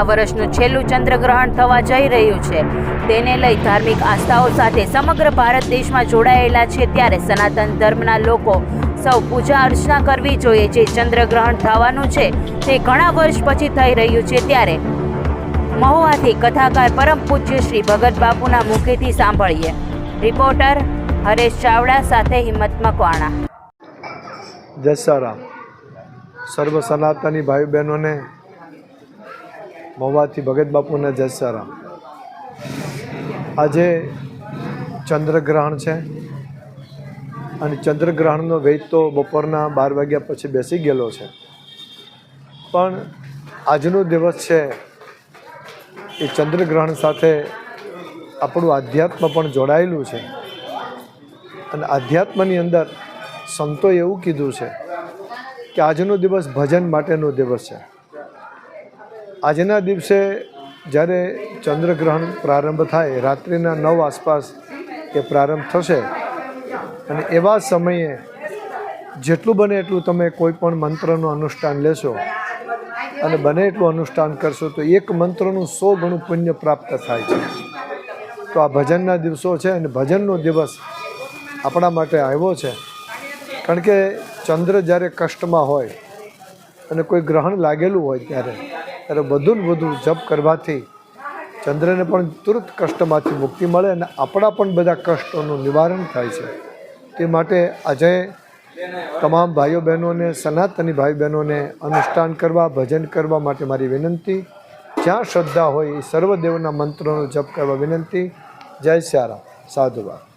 આ વર્ષનું છેલ્લું ચંદ્રગ્રહણ થવા જઈ રહ્યું છે. તેને લઈ ધાર્મિક આસ્થાઓ સાથે સમગ્ર ભારત દેશમાં જોડાયેલા છે ત્યારે સનાતન ધર્મના લોકો સૌ પૂજા અર્ચના કરવી જોઈએ જે ચંદ્રગ્રહણ થવાનું છે તે ઘણા વર્ષ પછી થઈ રહ્યું છે ત્યારે મહુવાથી કથાકાર પરમ પૂજ્ય શ્રી ભગત બાપુના મુખેથી સાંભળીએ. રિપોર્ટર હરેશ ચાવડા સાથે હિંમત મકવાણા. જય સર્વ સનાતની ભાઈ બહેનોને મહુવાથી ભગત બાપુને જય આજે ચંદ્રગ્રહણ છે. અને ચંદ્રગ્રહણનો વેદ તો બપોરના બાર વાગ્યા પછી બેસી ગયેલો છે. પણ આજનો દિવસ છે એ ચંદ્રગ્રહણ સાથે આપણું આધ્યાત્મ પણ જોડાયેલું છે. અને આધ્યાત્મની અંદર સંતોએ એવું કીધું છે કે આજનો દિવસ ભજન માટેનો દિવસ છે. આજના દિવસે જ્યારે ચંદ્રગ્રહણ પ્રારંભ થાય, રાત્રિના નવ આસપાસ એ પ્રારંભ થશે. અને એવા સમયે જેટલું બને એટલું તમે કોઈ પણ મંત્રનું અનુષ્ઠાન લેશો. અને બને એટલું અનુષ્ઠાન કરશો તો એક મંત્રનું સો ગણું પુણ્ય પ્રાપ્ત થાય છે. તો આ ભજનના દિવસો છે અને ભજનનો દિવસ આપણા માટે આવ્યો છે. કારણ કે ચંદ્ર જ્યારે કષ્ટમાં હોય અને કોઈ ગ્રહણ લાગેલું હોય ત્યારે ત્યારે વધુ ને વધુ જપ કરવાથી ચંદ્રને પણ તુરંત કષ્ટમાંથી મુક્તિ મળે અને આપણા પણ બધા કષ્ટોનું નિવારણ થાય છે. તે માટે આજે તમામ ભાઈઓ બહેનોને, સનાતની ભાઈ બહેનોને અનુષ્ઠાન કરવા, ભજન કરવા માટે મારી વિનંતી. જ્યાં શ્રદ્ધા હોય એ સર્વદેવના મંત્રોનો જપ કરવા વિનંતી. જય શ્યારામ સાધુવાદ.